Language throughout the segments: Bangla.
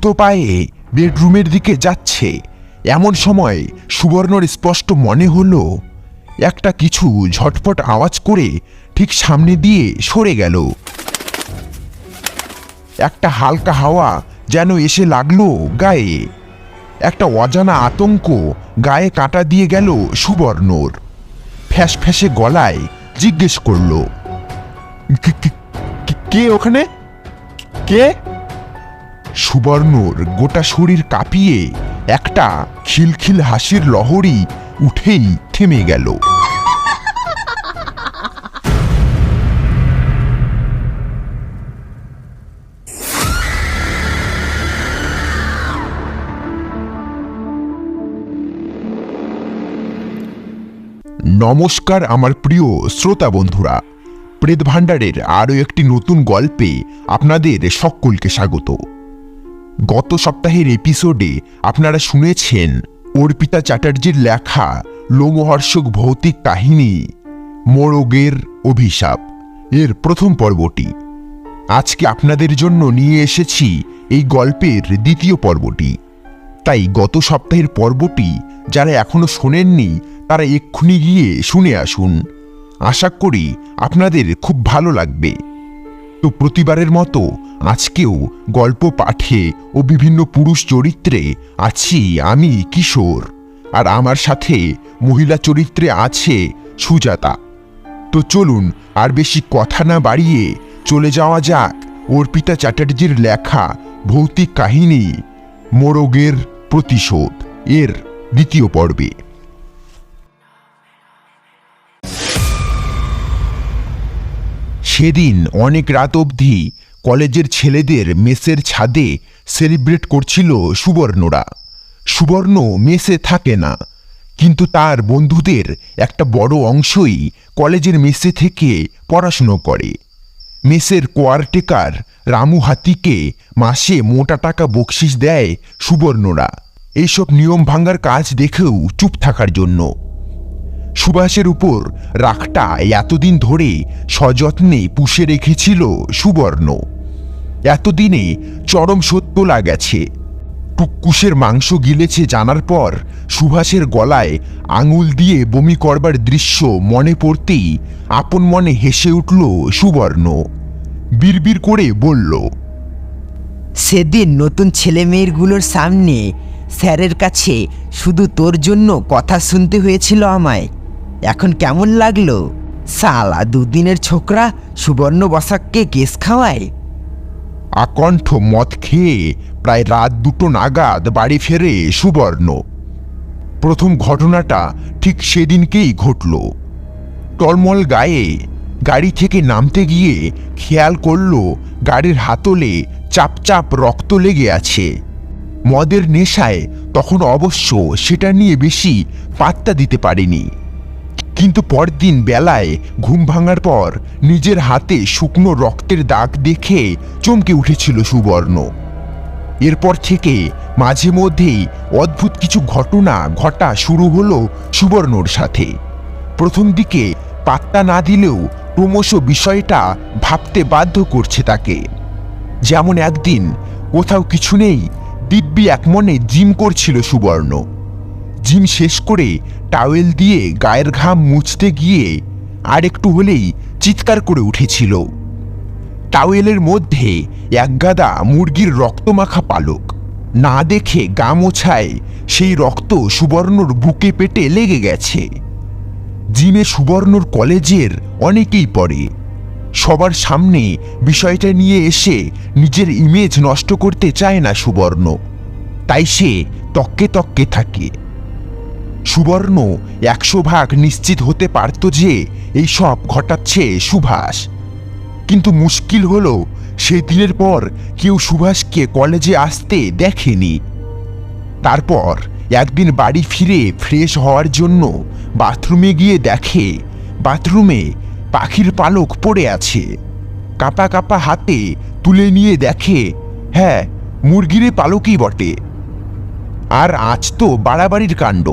দ্রুত পায়ে বেডরুমের দিকে যাচ্ছে। এমন সময় সুবর্ণর স্পষ্ট মনে হলো, একটা কিছু ঝটপট আওয়াজ করে ঠিক সামনে দিয়ে সরে গেল। একটা হালকা হাওয়া যেন এসে লাগল গায়ে। একটা অজানা আতঙ্ক গায়ে কাটা দিয়ে গেল সুবর্ণর। ফ্যাস ফ্যাসে গলায় জিজ্ঞেস করল, "কে- ওখানে? কে? সুবর্ণর গোটা শরীর কাঁপিয়ে একটা খিলখিল হাসির লহরী উঠেই থেমে গেল। নমস্কার আমার প্রিয় শ্রোতা বন্ধুরা, প্রেত ভাণ্ডারের আরও একটি নতুন গল্পে আপনাদের সকলকে স্বাগত। গত সপ্তাহের এপিসোডে আপনারা শুনেছেন অর্পিতা চ্যাটার্জির লেখা লোমহর্ষক ভৌতিক কাহিনী, মোরগের অভিশাপ। এর প্রথম পর্বটি। আজকে আপনাদের জন্য নিয়ে এসেছি এই গল্পের দ্বিতীয় পর্বটি। তাই গত সপ্তাহের পর্বটি যারা এখনও শোনেননি, তারা এক্ষুনি গিয়ে শুনে আসুন। আশা করি আপনাদের খুব ভালো লাগবে। তো প্রতিবারের মতো আজকেও গল্প পাঠে ও বিভিন্ন পুরুষ চরিত্রে আছি আমি কিশোর। আর আমার সাথে মহিলা চরিত্রে আছে সুজাতা। তো চলুন আর বেশি কথা না বাড়িয়ে চলে যাওয়া যাক অর্পিতা চ্যাটার্জির লেখা ভৌতিক কাহিনী, মোরগের প্রতিশোধ, এর দ্বিতীয় পর্বে। সেদিন অনেক রাত অবধি কলেজের ছেলেদের মেসের ছাদে সেলিব্রেট করছিল সুবর্ণরা। সুবর্ণ মেসে থাকে না, কিন্তু তার বন্ধুদের একটা বড় অংশই কলেজের মেসে থেকে পড়াশুনো করে। মেসের কোয়ারটেকার রামু হাতিকে মাসে মোটা টাকা বকশিস দেয় সুবর্ণরা। এইসব নিয়ম ভাঙার কাজ দেখেও চুপ থাকার জন্য। সুভাষের উপর রাখটা এতদিন ধরে সযত্নে পুষে রেখেছিল সুবর্ণ। এতদিনে চরম সত্য গেছে টুকুসের মাংস গিলেছে জানার পর সুভাষের গলায় আঙুল দিয়ে বমি করবার দৃশ্য মনে পড়তেই আপন মনে হেসে উঠল সুবর্ণ। বিড়বিড় করে বলল, সেদিন নতুন ছেলে মেয়েরগুলোর সামনে স্যারের কাছে শুধু তোর জন্য কথা শুনতে হয়েছিল আমায়। এখন কেমন লাগল? সালা দুদিনের ছোকরা সুবর্ণ বসাককে কেস খাওয়ায়। আকণ্ঠ মদ খেয়ে প্রায় রাত দুটো নাগাদ বাড়ি ফেরে সুবর্ণ। প্রথম ঘটনাটা ঠিক সেদিনকেই ঘটল। টলমল গায়ে গাড়ি থেকে নামতে গিয়ে খেয়াল করল গাড়ির হাতলে চাপ চাপ রক্ত লেগে আছে। মদের নেশায় তখন অবশ্য সেটা নিয়ে বেশি পাত্তা দিতে পারেনি। কিন্তু পরদিন বেলায় ঘুম ভাঙার পর নিজের হাতে শুকনো রক্তের দাগ দেখে চমকে উঠেছিল সুবর্ণ। এরপর থেকে মাঝে মধ্যেই অদ্ভুত কিছু ঘটনা ঘটা শুরু হলো সুবর্ণর সাথে। প্রথম দিকে পাত্তা না দিলেও ক্রমশ বিষয়টা ভাবতে বাধ্য করছে তাকে। যেমন একদিন কোথাও কিছু নেই, দিব্যি এক মনে জিম করছিল সুবর্ণ। জিম শেষ করে টাওয়েল দিয়ে গায়ের ঘাম মুছতে গিয়ে আর একটু হলেই চিৎকার করে উঠেছিল। টাওয়েলের মধ্যে একগাদা মুরগির রক্তমাখা পালক। না দেখে গা মোছায় সেই রক্ত সুবর্ণর বুকে পেটে লেগে গেছে। জিমে সুবর্ণর কলেজের অনেকেই পড়ে। সবার সামনে বিষয়টা নিয়ে এসে নিজের ইমেজ নষ্ট করতে চায় না সুবর্ণ। তাই সে তককে তককে থাকে। সুবর্ণ একশো ভাগ নিশ্চিত হতে পারত যে এই সব ঘটাচ্ছে সুভাষ। কিন্তু মুশকিল হলো, সেই দিনের পর কেউ সুভাষকে কলেজে আসতে দেখেনি। তারপর একদিন বাড়ি ফিরে ফ্রেশ হওয়ার জন্য বাথরুমে গিয়ে দেখে, বাথরুমে পাখির পালক পড়ে আছে। কাপা কাপা হাতে তুলে নিয়ে দেখে হ্যাঁ মুরগিরে পালকই বটে। আর আজ তো বাড়াবাড়ির কাণ্ড।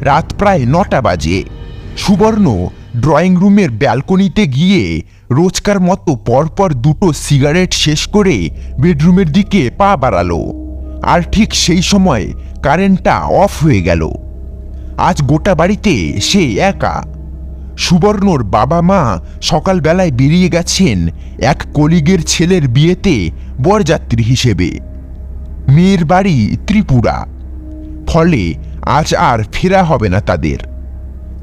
রাত প্রায় নটা বাজে। সুবর্ণ ড্রয়িং রুমের ব্যালকনিতে গিয়ে রোজকার মতো পরপর দুটো সিগারেট শেষ করে বেডরুমের দিকে পা বাড়ালো। আর ঠিক সেই সময় কারেন্টটা অফ হয়ে গেল। আজ গোটা বাড়িতে সে একা। সুবর্ণর বাবা মা সকালবেলায় বেরিয়ে গেছেন এক কলিগের ছেলের বিয়েতে বরযাত্রী হিসেবে। মেয়ের বাড়ি ত্রিপুরা। ফলে আজ আর ফেরা হবে না তাদের।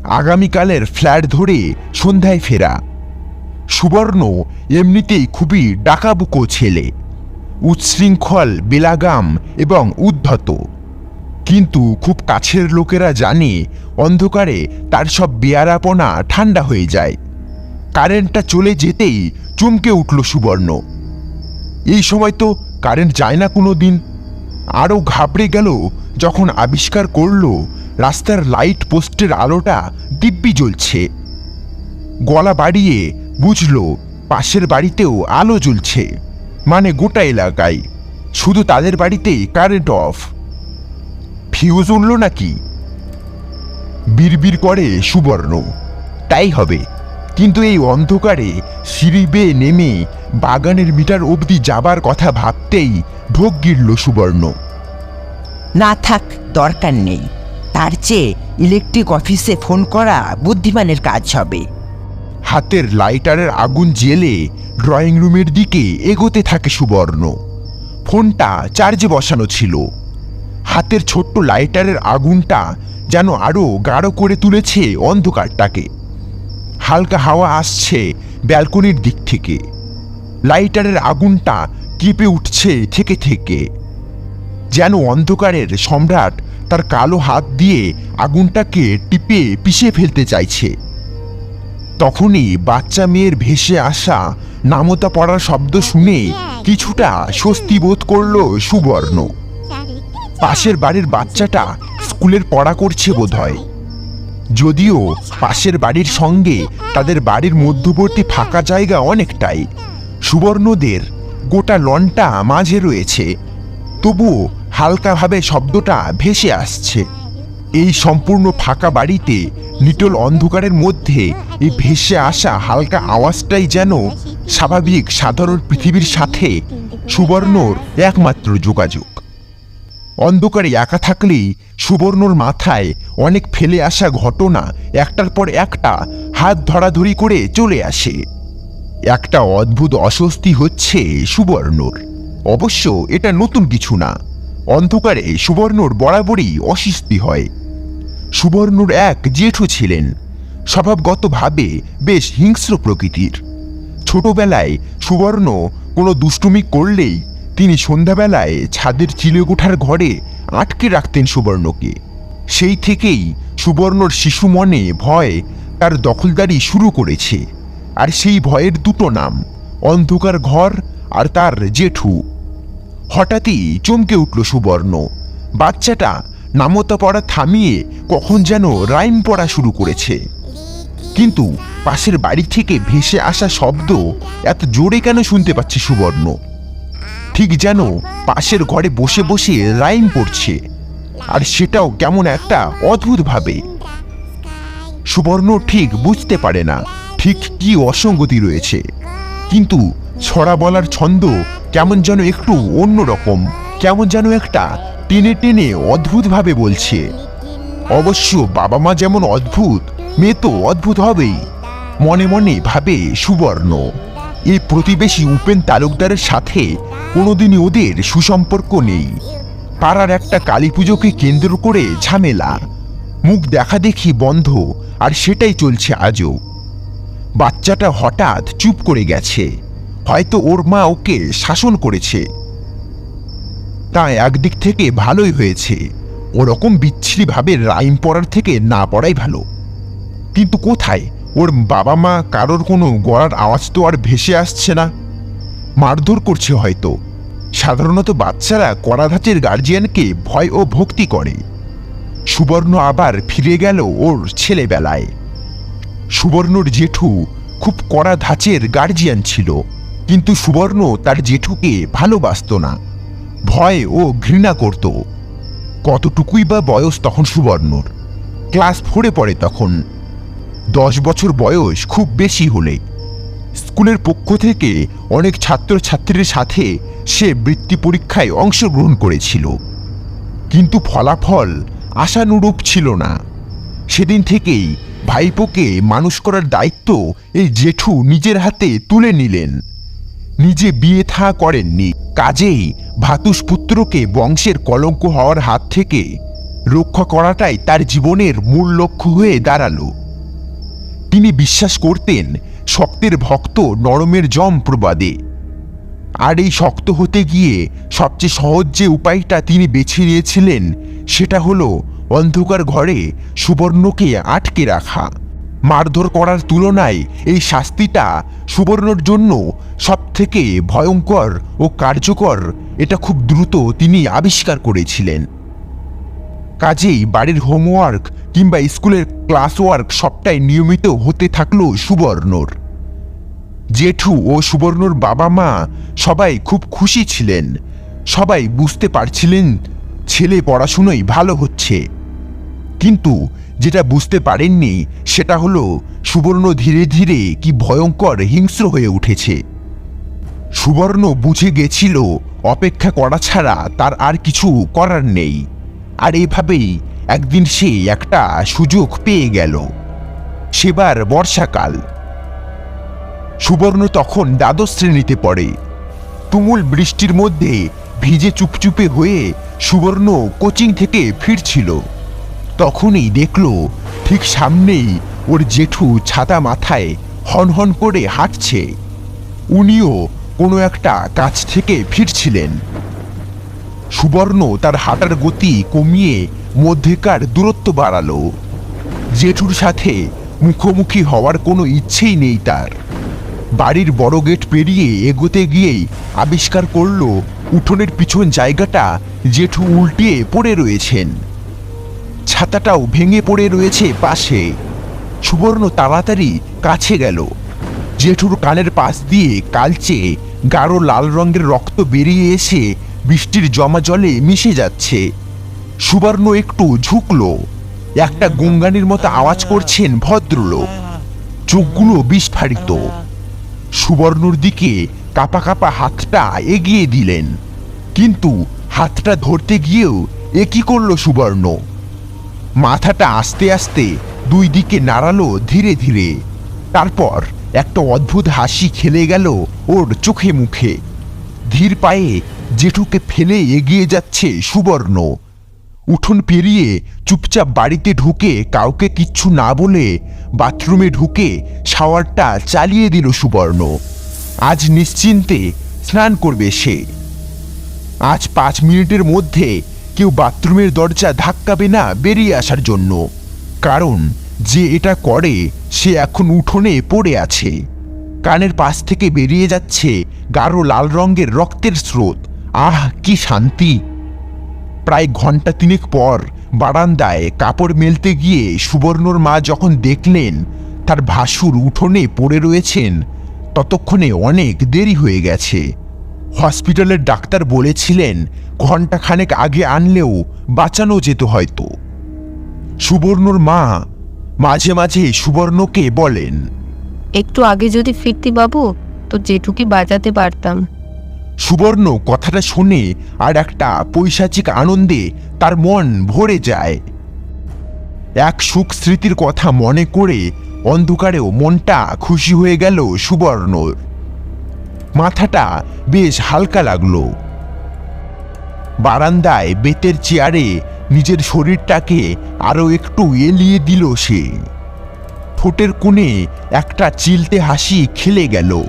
আগামীকালের ফ্ল্যাট ধরে সন্ধ্যায় ফেরা। সুবর্ণ এমনিতেই খুবই ডাকাবুকো ছেলে। উচ্ছৃঙ্খল, বেলাগাম এবং উদ্ধত। কিন্তু খুব কাছের লোকেরা জানে অন্ধকারে তার সব বেয়ারাপনা ঠান্ডা হয়ে যায়। কারেন্টটা চলে যেতেই চমকে উঠল সুবর্ণ। এই সময় তো কারেন্ট যায় না কোনো দিন। আরও ঘাবড়ে গেল যখন আবিষ্কার করল, রাস্তার লাইট পোস্টের আলোটা দিব্যি জ্বলছে। গলা বাড়িয়ে বুঝলো, পাশের বাড়িতেও আলো জ্বলছে মানে গোটা এলাকায়। শুধু তাদের বাড়িতেই কারেন্ট অফ ফিউজ উঠল নাকি? বিড়বিড় করে সুবর্ণ। তাই হবে। কিন্তু এই অন্ধকারে সিঁড়ি বেয়ে নেমে বাগানের মিটার অবধি যাবার কথা ভাবতেই ঢোক গিরল সুবর্ণ। না থাক, দরকার নেই। তার চেয়ে ইলেকট্রিক অফিসে ফোন করা বুদ্ধিমানের কাজ হবে। হাতের লাইটারের আগুন জেলে ড্রয়িং রুমের দিকে এগোতে থাকে সুবর্ণ। ফোনটা চার্জে বসানো ছিল। হাতের ছোট্ট লাইটারের আগুনটা যেন আরও গাঢ় করে তুলেছে অন্ধকারটাকে। হালকা হাওয়া আসছে ব্যালকনির দিক থেকে। লাইটারের আগুনটা কেঁপে উঠছে থেকে থেকে। যেন অন্ধকারের সম্রাট তার কালো হাত দিয়ে আগুনটাকে টিপে পিষে ফেলতে চাইছে। তখনই বাচ্চা মেয়ের ভেসে আসা নামতা পড়ার শব্দ শুনে কিছুটা স্বস্তি বোধ করল সুবর্ণ। পাশের বাড়ির বাচ্চাটা স্কুলের পড়া করছে বোধহয়। যদিও পাশের বাড়ির সঙ্গে তাদের বাড়ির মধ্যবর্তী ফাঁকা জায়গা অনেকটাই। সুবর্ণদের গোটা লনটা মাঝে রয়েছে। তবুও হালকাভাবে শব্দটা ভেসে আসছে। এই সম্পূর্ণ ফাঁকা বাড়িতে নিটল অন্ধকারের মধ্যে এই ভেসে আসা হালকা আওয়াজটাই যেন স্বাভাবিক সাধারণ পৃথিবীর সাথে সুবর্ণর একমাত্র যোগাযোগ। অন্ধকারে একা থাকলেই সুবর্ণর মাথায় অনেক ফেলে আসা ঘটনা একটার পর একটা হাত ধরাধরি করে চলে আসে। একটা অদ্ভুত অস্বস্তি হচ্ছে সুবর্ণর। অবশ্য এটা নতুন কিছু না। অন্ধকারে সুবর্ণর বরাবরই অস্বস্তি হয়। সুবর্ণর এক জেঠু ছিলেন। স্বভাবগতভাবে বেশ হিংস্র প্রকৃতির। ছোটবেলায় সুবর্ণ কোনো দুষ্টুমি করলেই তিনি সন্ধ্যাবেলায় ছাদের চিলেকোঠার ঘরে আটকে রাখতেন সুবর্ণকে। সেই থেকেই সুবর্ণর শিশু মনে ভয় তার দখলদারি শুরু করেছে। আর সেই ভয়ের দুটো নাম, অন্ধকার ঘর আর তার জেঠু। হঠাৎই চমকে উঠল সুবর্ণ। বাচ্চাটা নামতা পড়া থামিয়ে কখন যেন রাইম পড়া শুরু করেছে। কিন্তু পাশের বাড়ি থেকে ভেসে আসা শব্দ এত জোরে কেন শুনতে পাচ্ছে সুবর্ণ? ঠিক যেন পাশের ঘরে বসে বসে রাইম পড়ছে। আর সেটাও কেমন একটা অদ্ভুতভাবে। সুবর্ণ ঠিক বুঝতে পারে না, ঠিক কি অসঙ্গতি রয়েছে। কিন্তু ছড়া বলার ছন্দ কেমন যেন একটু অন্যরকম, কেমন যেন একটা টেনে টেনে অদ্ভুতভাবে বলছে। অবশ্য বাবা মা যেমন অদ্ভুত, মেয়ে তো অদ্ভুত হবেই। মনে মনে ভাবে সুবর্ণ। এই প্রতিবেশী উপেন তালুকদারের সাথে কোনোদিনই ওদের সুসম্পর্ক নেই। পাড়ার একটা কালী পুজোকে কেন্দ্র করে ঝামেলা। মুখ দেখা দেখি বন্ধ, আর সেটাই চলছে আজও। বাচ্চাটা হঠাৎ চুপ করে গেছে। হয়তো ওর মা ওকে শাসন করেছে। তা একদিক থেকে ভালোই হয়েছে। ওরকম বিচ্ছিরিভাবে রাইম পড়ার থেকে না পড়াই ভালো। কিন্তু কোথায়? ওর বাবা মা কারোর কোনো গড়ার আওয়াজ তো আর ভেসে আসছে না। মারধর করছে হয়তো। সাধারণত বাচ্চারা কড়া ধাঁচের গার্জিয়ানকে ভয় ও ভক্তি করে। সুবর্ণ আবার ফিরে গেল ওর ছেলেবেলায়। সুবর্ণর জেঠু খুব কড়া ধাঁচের গার্জিয়ান ছিল। কিন্তু সুবর্ণ তার জেঠুকে ভালোবাসত না। ভয় ও ঘৃণা করত। কতটুকুই বা বয়স তখন সুবর্ণর? ক্লাস ফোরে পড়ে তখন। দশ বছর বয়স খুব বেশি হলে। স্কুলের পক্ষ থেকে অনেক ছাত্রছাত্রীর সাথে সে বৃত্তি পরীক্ষায় অংশগ্রহণ করেছিল। কিন্তু ফলাফল আশানুরূপ ছিল না। সেদিন থেকেই ভাইপোকে মানুষ করার দায়িত্ব এই জেঠু নিজের হাতে তুলে নিলেন। নিজে বিয়ে থা করেননি। কাজেই ভাতুষ পুত্রকে বংশের কলঙ্ক হওয়ার হাত থেকে রক্ষা করাটাই তার জীবনের মূল লক্ষ্য হয়ে দাঁড়াল। তিনি বিশ্বাস করতেন শক্তের ভক্ত নরমের জম প্রবাদে। আর এই শক্ত হতে গিয়ে সবচেয়ে সহজ যে উপায়টা তিনি বেছে নিয়েছিলেন, সেটা হলো অন্ধকার ঘরে সুবর্ণকে আটকে রাখা। মারধর করার তুলনায় এই শাস্তিটা সুবর্ণর জন্য সবথেকে ভয়ঙ্কর ও কার্যকর, এটা খুব দ্রুত তিনি আবিষ্কার করেছিলেন। কাজেই বাড়ির হোমওয়ার্ক কিংবা স্কুলের ক্লাস ওয়ার্ক সবটাই নিয়মিত হতে থাকল সুবর্ণর। জেঠু ও সুবর্ণর বাবা মা সবাই খুব খুশি ছিলেন। সবাই বুঝতে পারছিলেন, ছেলে পড়াশুনোই ভালো হচ্ছে। কিন্তু যেটা বুঝতে পারেননি, সেটা হলো সুবর্ণ ধীরে ধীরে কি ভয়ঙ্কর হিংস্র হয়ে উঠেছে। সুবর্ণ বুঝে গেছিল, অপেক্ষা করা ছাড়া তার আর কিছু করার নেই। আর এভাবেই একদিন সে একটা সুযোগ পেয়ে গেল। সেবার বর্ষাকাল। সুবর্ণ তখন দ্বাদশ শ্রেণীতে পড়ে। তুমুল বৃষ্টির মধ্যে ভিজে চুপচুপে হয়ে সুবর্ণ কোচিং থেকে ফিরছিল। তখনই দেখল ঠিক সামনেই ওর জেঠু ছাতা মাথায় হনহন করে হাঁটছে। উনিও কোনো একটা কাছ থেকে ফিরছিলেন। সুবর্ণ তার হাঁটার গতি কমিয়ে মধ্যেকার দূরত্ব বাড়ালো। জেঠুর সাথে মুখোমুখি হওয়ার কোনো ইচ্ছেই নেই তার। বাড়ির বড় গেট পেরিয়ে এগোতে গিয়েই আবিষ্কার করল উঠোনের পিছন জায়গাটা জেঠু উল্টিয়ে পড়ে রয়েছেন। ছাতাটাও ভেঙে পড়ে রয়েছে পাশে। সুবর্ণ তাড়াতাড়ি কাছে গেল। জেঠুর কানের পাশ দিয়ে কালচে গাঢ় লাল রঙের রক্ত বেরিয়ে এসে বৃষ্টির জমা জলে মিশে যাচ্ছে। সুবর্ণ একটু ঝুঁকলো। একটা গঙ্গানির মতো আওয়াজ করছেন ভদ্রলোক। চোখগুলো বিস্ফারিত। সুবর্ণর দিকে কাপা কাপা হাতটা এগিয়ে দিলেন। কিন্তু হাতটা ধরতে গিয়েও এ কি করল সুবর্ণ? মাথাটা আস্তে আস্তে দুই দিকে নাড়ালো ধীরে ধীরে। তারপর একটা অদ্ভুত হাসি খেলে গেল ওর চোখে মুখে। ধীর পায়ে জেঠুকে ফেলে এগিয়ে যাচ্ছে সুবর্ণ। উঠোন পেরিয়ে চুপচাপ বাড়িতে ঢুকে কাউকে কিচ্ছু না বলে বাথরুমে ঢুকে শাওয়ারটা চালিয়ে দিল সুবর্ণ। আজ নিশ্চিন্তে স্নান করবে সে। আজ পাঁচ মিনিটের মধ্যে কেউ বাথরুমের দরজা ধাক্কাবে না বেরিয়ে আসার জন্য। কারণ যে এটা করে, সে এখন উঠোনে পড়ে আছে। কানের পাশ থেকে বেরিয়ে যাচ্ছে গাঢ় লাল রঙের রক্তের স্রোত। আহ, কি শান্তি! প্রায় ঘণ্টা তিনেক পর বারান্দায় কাপড় মেলতে গিয়ে সুবর্ণর মা যখন দেখলেন, তার ভাসুর উঠোনে পড়ে রয়েছেন, ততক্ষণে অনেক দেরি হয়ে গেছে। হসপিটালের ডাক্তার বলেছিলেন ঘণ্টা খানেক আগে আনলেও বাঁচানো যেত হয়তো। সুবর্ণর মা মাঝে মাঝে সুবর্ণকে বলেন একটু আগে যদি ফিরতি বাবু তো জেঠুকে বাজাতে পারতাম। সুবর্ণ কথাটা শুনে আর একটা পৈশাচিক আনন্দে তার মন ভরে যায়। এক সুখ স্মৃতির কথা মনে করে অন্ধকারেও মনটা খুশি হয়ে গেল সুবর্ণর। মাথাটা বেশ হালকা লাগল। বারান্দায় বেতের চেয়ারে নিজের শরীরটাকে আরও একটু এলিয়ে দিল সে। ঠোঁটের কোণে একটা চিলতে হাসি খেলে গেল।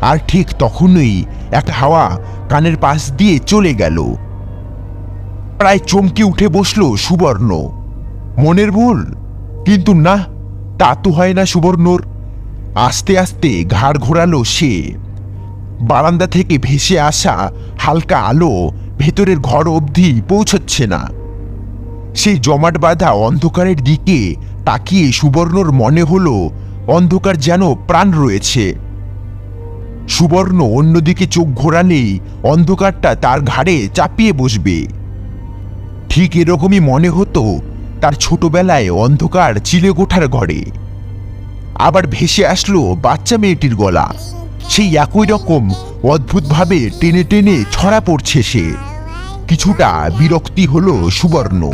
আর ঠিক তখনই একটা হাওয়া কানের পাশ দিয়ে চলে গেল। প্রায় চমকে উঠে বসল সুবর্ণ। মনের ভুল? কিন্তু না, তা তো হয় না সুবর্ণর। আস্তে আস্তে ঘাড় ঘোরালো সে। বারান্দা থেকে ভেসে আসা হালকা আলো ভেতরের ঘর অবধি পৌঁছচ্ছে না। সেই জমাট বাঁধা অন্ধকারের দিকে তাকিয়ে সুবর্ণর মনে হলো অন্ধকার যেন প্রাণ রয়েছে। সুবর্ণ অন্যদিকে চোখ ঘোরালেই অন্ধকারটা তার ঘাড়ে চাপিয়ে বসবে। ঠিক এরকমই মনে হতো তার ছোটবেলায় অন্ধকার চিলেকোঠার ঘরে। আবার ভেসে আসলো বাচ্চা মেয়েটির গলা। সেই একই রকম অদ্ভুতভাবে টেনে টেনে ছড়া পড়ছে সে। কিছুটা বিরক্তি হলো সুবর্ণ।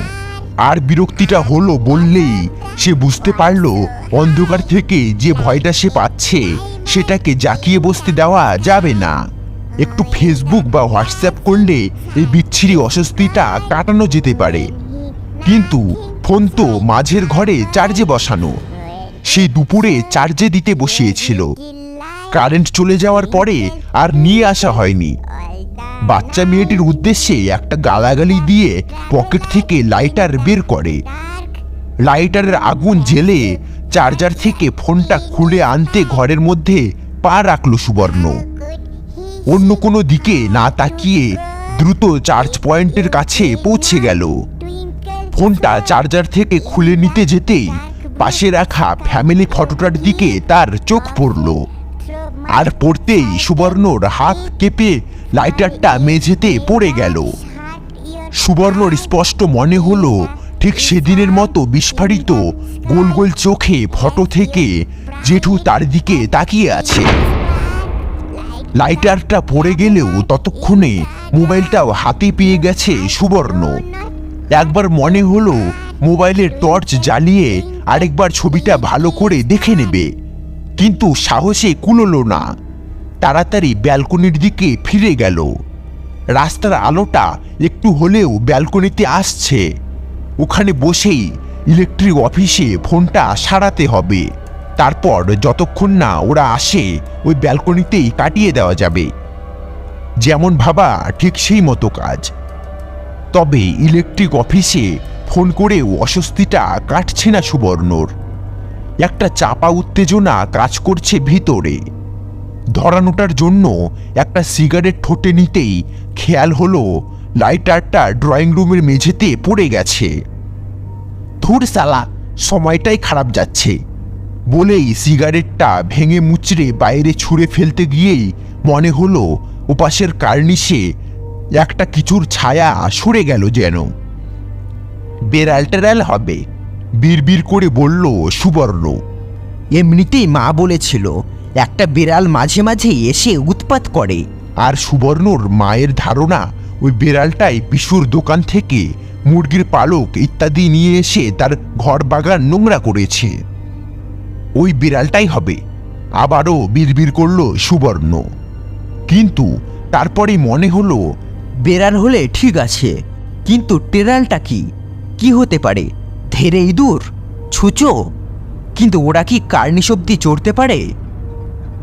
আর বিরক্তিটা হলো বললেই সে বুঝতে পারল অন্ধকার থেকে যে ভয়টা সে পাচ্ছে, সেটাকে জাকিয়ে বসতে দেওয়া যাবে না। একটু ফেসবুক বা হোয়াটসঅ্যাপ করলে এই বিচ্ছিরি অস্বস্তিটা কাটানো যেতে পারে। কিন্তু ফোন তো মাঝের ঘরে চার্জে বসানো। সেই দুপুরে চার্জে দিতে বসিয়েছিল। কারেন্ট চলে যাওয়ার পরে আর নিয়ে আসা হয়নি। বাচ্চা মেয়েটির উদ্দেশ্যে একটা গালাগালি দিয়ে পকেট থেকে লাইটার বের করে। লাইটারের আগুন জেলে চার্জার থেকে ফোনটা খুলে আনতে ঘরের মধ্যে পা রাখল সুবর্ণ। অন্য কোনো দিকে না তাকিয়ে দ্রুত চার্জ পয়েন্টের কাছে পৌঁছে গেল। ফোনটা চার্জার থেকে খুলে নিতে যেতেই পাশে রাখা ফ্যামিলি ফটোটার দিকে তার চোখ পড়ল। আর পড়তেই সুবর্ণর হাত কেঁপে লাইটারটা মেঝেতে পড়ে গেল। সুবর্ণর স্পষ্ট মনে হলো, ঠিক সেদিনের মতো বিস্ফারিত গোল গোল চোখে ফটো থেকে জেঠু তার দিকে তাকিয়ে আছে। লাইটারটা পড়ে গেলেও ততক্ষণে মোবাইলটাও হাতে পেয়ে গেছে সুবর্ণ। একবার মনে হলো, মোবাইলের টর্চ জ্বালিয়ে আরেকবার ছবিটা ভালো করে দেখে নেবে। কিন্তু সাহসে কুলোলো না। তাড়াতাড়ি ব্যালকনির দিকে ফিরে গেল। রাস্তার আলোটা একটু হলেও ব্যালকনিতে আসছে। ওখানে বসেই ইলেকট্রিক অফিসে ফোনটা সারাতে হবে। তারপর যতক্ষণ না ওরা আসে, ওই ব্যালকনিতেই কাটিয়ে দেওয়া যাবে। যেমন ভাবা ঠিক সেই মতো কাজ। তবে ইলেকট্রিক অফিসে ফোন করেও অস্বস্তিটা কাটছে না সুবর্ণর। একটা চাপা উত্তেজনা কাজ করছে ভিতরে। ধরানোটার জন্য একটা সিগারেট ঠোঁটে নিতেই খেয়াল হলো লাইটারটা ড্রয়িং রুমের মেঝেতে পড়ে গেছে। ধুর সালা, সময়টাই খারাপ যাচ্ছে। বলেই সিগারেটটা ভেঙে মুচড়ে বাইরে ছুঁড়ে ফেলতে গিয়েই মনে হলো ওপাশের কার্নিশে একটা কিছুর ছায়া সরে গেল যেন। বেড়াল টেরাল হবে। বিড়বিড় করে বলল সুবর্ণ। এমনিতেই মা বলেছিল একটা বিড়াল মাঝে মাঝে এসে উৎপাত করে। আর সুবর্ণর মায়ের ধারণা ওই বেড়ালটাই বিশুর দোকান থেকে মুরগির পালক ইত্যাদি নিয়ে এসে তার ঘর বাগান নোংরা করেছে। ওই বিড়ালটাই হবে। আবারও বিড়বিড় করল সুবর্ণ। কিন্তু তারপরে মনে হলো বেড়াল হলে ঠিক আছে কিন্তু টেরালটা কি? কি হতে পারে? ধেরে ইঁদুর ছুঁচো, কিন্তু ওরা কি কার্নিশ অব্দি চড়তে পারে?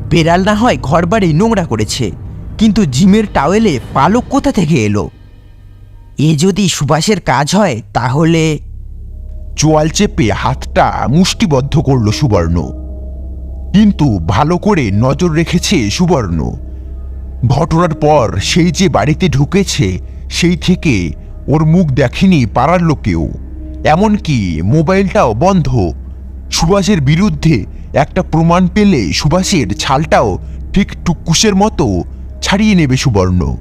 বেড়াল না হয় ঘর বাড়ি নোংরা করেছে, কিন্তু জিমের টাওয়েলে পালক কোথা থেকে এলো? এ যদি সুভাষের কাজ হয়, তাহলে চোয়াল চেপে হাতটা মুষ্টিবদ্ধ করল সুবর্ণ। কিন্তু ভালো করে নজর রেখেছে সুবর্ণ। ঘটনার পর সেই যে বাড়িতে ঢুকেছে, সেই থেকে ওর মুখ দেখেনি পাড়ার লোকেও। এমনকি মোবাইলটাও বন্ধ। সুভাষের বিরুদ্ধে একটা প্রমাণ পেলে সুভাষের ছালটাও ঠিক টুকুসের মতো ছাড়িয়ে নেবে সুবর্ণ।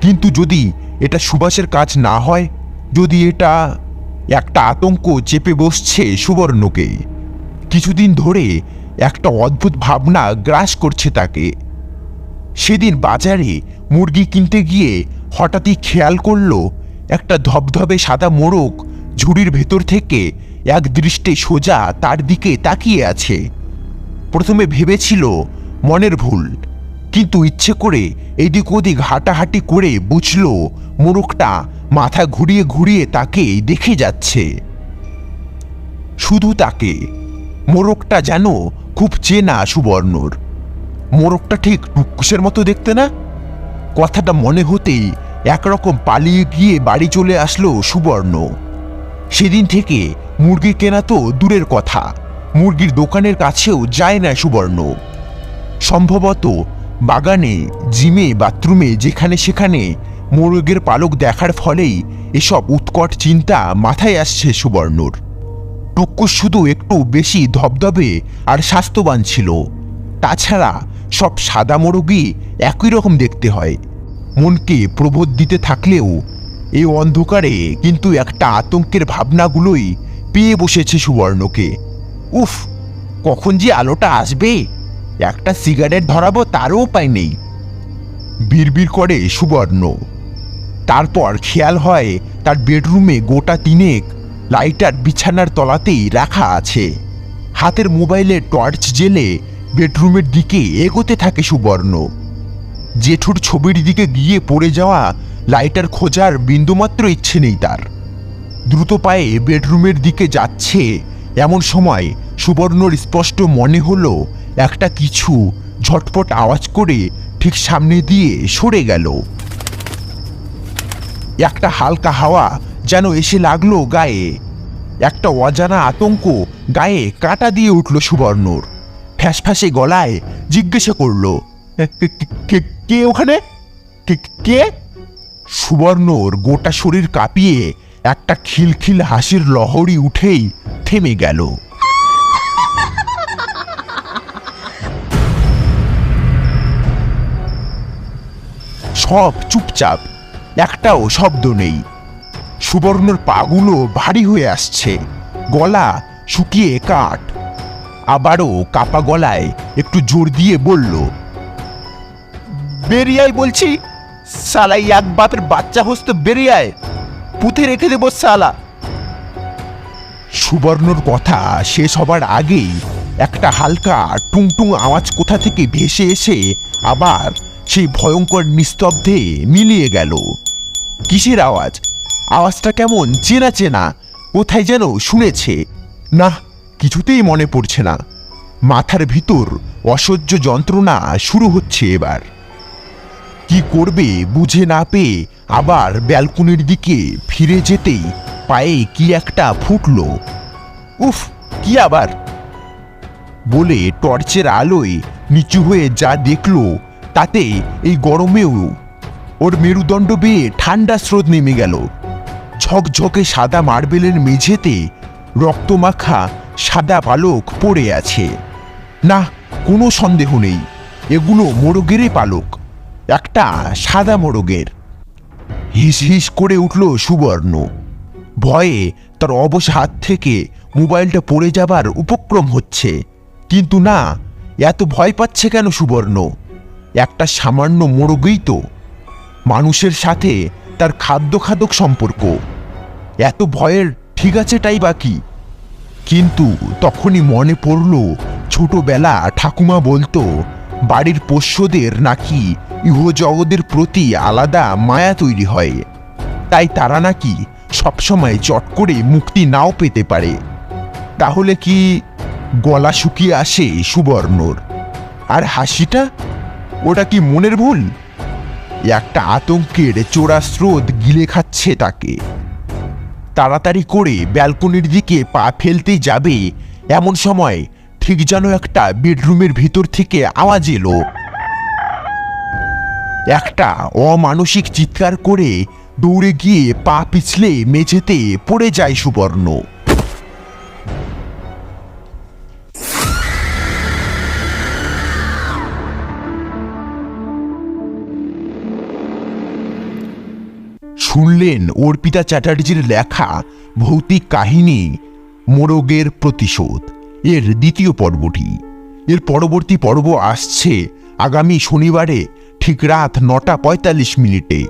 কিন্তু যদি এটা সুভাষের কাজ না হয়, যদি এটা একটা আতঙ্ক চেপে বসছে সুবর্ণকে, কিছুদিন ধরে একটা অদ্ভুত ভাবনা গ্রাস করছে তাকে। সেদিন বাজারে মুরগি কিনতে গিয়ে হঠাৎই খেয়াল করল একটা ধবধবে সাদা মোড়ক ঝুড়ির ভেতর থেকে এক দৃষ্টে সোজা তার দিকে তাকিয়ে আছে। প্রথমে ভেবেছিল মনের ভুল, কিন্তু ইচ্ছে করে এদিক ওদিক হাঁটাহাঁটি করে বুঝল মোরগটা মাথা ঘুরিয়ে ঘুরিয়ে তাকে দেখে যাচ্ছে। শুধু তাকে মোরগটা যেন খুব চেনা সুবর্ণর। মোরগটা ঠিক টুকুসের মতো দেখতে না? কথাটা মনে হতেই একরকম পালিয়ে গিয়ে বাড়ি চলে আসলো সুবর্ণ। সেদিন থেকে মুরগি কেনা তো দূরের কথা, মুরগির দোকানের কাছেও যায় না সুবর্ণ। সম্ভবত বাগানে, জিমে, বাথরুমে, যেখানে সেখানে মোরগের পালক দেখার ফলেই এসব উৎকট চিন্তা মাথায় আসছে সুবর্ণর। টুকুস শুধু একটু বেশি ধবধবে আর স্বাস্থ্যবান ছিল। তাছাড়া সব সাদা মোরগই একই রকম দেখতে হয়। মনকে প্রবোধ দিতে থাকলেও এই অন্ধকারে কিন্তু একটা আতঙ্কের ভাবনাগুলোই পেয়ে বসেছে সুবর্ণকে। উফ, কখন যে আলোটা আসবে? একটা সিগারেট ধরাবো তারও উপায় নেই। বিড়বিড় করে সুবর্ণ। তারপর খেয়াল হয় তার বেডরুমে গোটা তিনেক লাইটার বিছানার তলাতেই রাখা আছে। হাতের মোবাইলে টর্চ জেলে বেডরুমের দিকে এগোতে থাকে সুবর্ণ। জেঠুর ছবির দিকে গিয়ে পড়ে যাওয়া লাইটার খোঁজার বিন্দুমাত্র ইচ্ছে নেই তার। দ্রুত পায়ে বেডরুমের দিকে যাচ্ছে, এমন সময় সুবর্ণর স্পষ্ট মনে হলো, একটা কিছু ঝটপট আওয়াজ করে ঠিক সামনে দিয়ে সরে গেল। একটা হালকা হাওয়া যেন এসে লাগল গায়ে। একটা অজানা আতঙ্ক গায়ে কাটা দিয়ে উঠল সুবর্ণর। ফ্যাসফ্যাসে গলায় জিজ্ঞাসা করল "কে- ওখানে? কে সুবর্ণর গোটা শরীর কাঁপিয়ে একটা খিলখিল হাসির লহরি উঠেই থেমে গেল। সব চুপচাপ, একটাও শব্দ নেই। সুবর্ণর পাগুলো ভারী হয়ে আসছে, গলা শুকিয়ে কাঠ। আবারও কাপা গলায় একটু জোর দিয়ে বলল বেরিয়াই বলছি, সালাই এক বাপের বাচ্চা হস্ত বেরিয়ায়, পুঁতে রেখে দেবো সালা। সুবর্ণর কথা শেষ হবার আগেই একটা হালকা টুংটুং আওয়াজ কোথা থেকে ভেসে এসে আবার সেই ভয়ঙ্কর নিস্তব্ধে মিলিয়ে গেল। কিসের আওয়াজ? আওয়াজটা কেমন চেনা চেনা, কোথায় যেন শুনেছে। না, কিছুতেই মনে পড়ছে না। মাথার ভিতর অসহ্য যন্ত্রণা শুরু হচ্ছে এবার। কি করবে বুঝে না পেয়ে আবার ব্যালকনির দিকে ফিরে যেতেই পায়ে কি একটা ফুটলো। উফ, কি আবার? বলে টর্চের আলোয় নিচু হয়ে যা দেখল, তাতে এই গরমেও ওর মেরুদণ্ড বেয়ে ঠান্ডা স্রোত নেমে গেল। ঝকঝকে সাদা মার্বেলের মেঝেতে রক্তমাখা সাদা পালক পড়ে আছে। না, কোনো সন্দেহ নেই, এগুলো মোরগেরই পালক। একটা সাদা মোরগের। হিস হিস করে উঠল সুবর্ণ। ভয়ে তার অবশ হাত থেকে মোবাইলটা পড়ে যাবার উপক্রম হচ্ছে। কিন্তু না, এত ভয় পাচ্ছে কেন সুবর্ণ? একটা সামান্য মোরগই তো। মানুষের সাথে তার খাদ্য খাদক সম্পর্ক। এত ভয়ের ঠিক আছে তাই বাকি কিন্তু তখনই মনে পড়ল, ছোটবেলা ঠাকুমা বলতো, বাড়ির পোষ্যদের নাকি ইহজগতের প্রতি আলাদা মায়া তৈরি হয়। তাই তারা নাকি সবসময় চট করে মুক্তি নাও পেতে পারে। তাহলে কি গলা শুকিয়ে আসে সুবর্ণর? আর হাসিটা? ওটা কি মনের ভুল? একটা আতঙ্কের চোরা স্রোত গিলে খাচ্ছে তাকে। তাড়াতাড়ি করে ব্যালকনির দিকে পা ফেলতে যাবে, এমন সময় ঠিক যেন একটা বেডরুমের ভিতর থেকে আওয়াজ এলো। একটা অমানসিক চিৎকার করে দৌড়ে গিয়ে পা পিছলে মেঝেতে পড়ে যায় সুবর্ণ। শুনলেন অর্পিতা চ্যাটার্জির লেখা ভৌতিক কাহিনী, মোরগের প্রতিশোধ। এর দ্বিতীয় পর্বটি। এর পরবর্তী পর্ব আসছে আগামী শনিবারে ঠিক রাত নটা পঁয়তাল্লিশ মিনিটে।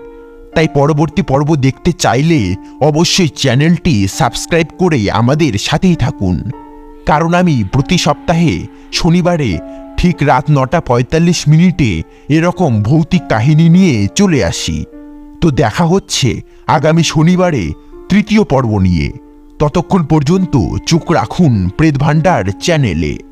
তাই পরবর্তী পর্ব দেখতে চাইলে অবশ্যই চ্যানেলটি সাবস্ক্রাইব করে আমাদের সাথেই থাকুন। কারণ আমি প্রতি সপ্তাহে শনিবারে ঠিক রাত নটা পঁয়তাল্লিশ মিনিটে এরকম ভৌতিক কাহিনী নিয়ে চলে আসি। তো দেখা হচ্ছে আগামী শনিবারে তৃতীয় পর্ব নিয়ে। ততক্ষণ পর্যন্ত চোখ রাখুন প্রেত ভাণ্ডার চ্যানেলে।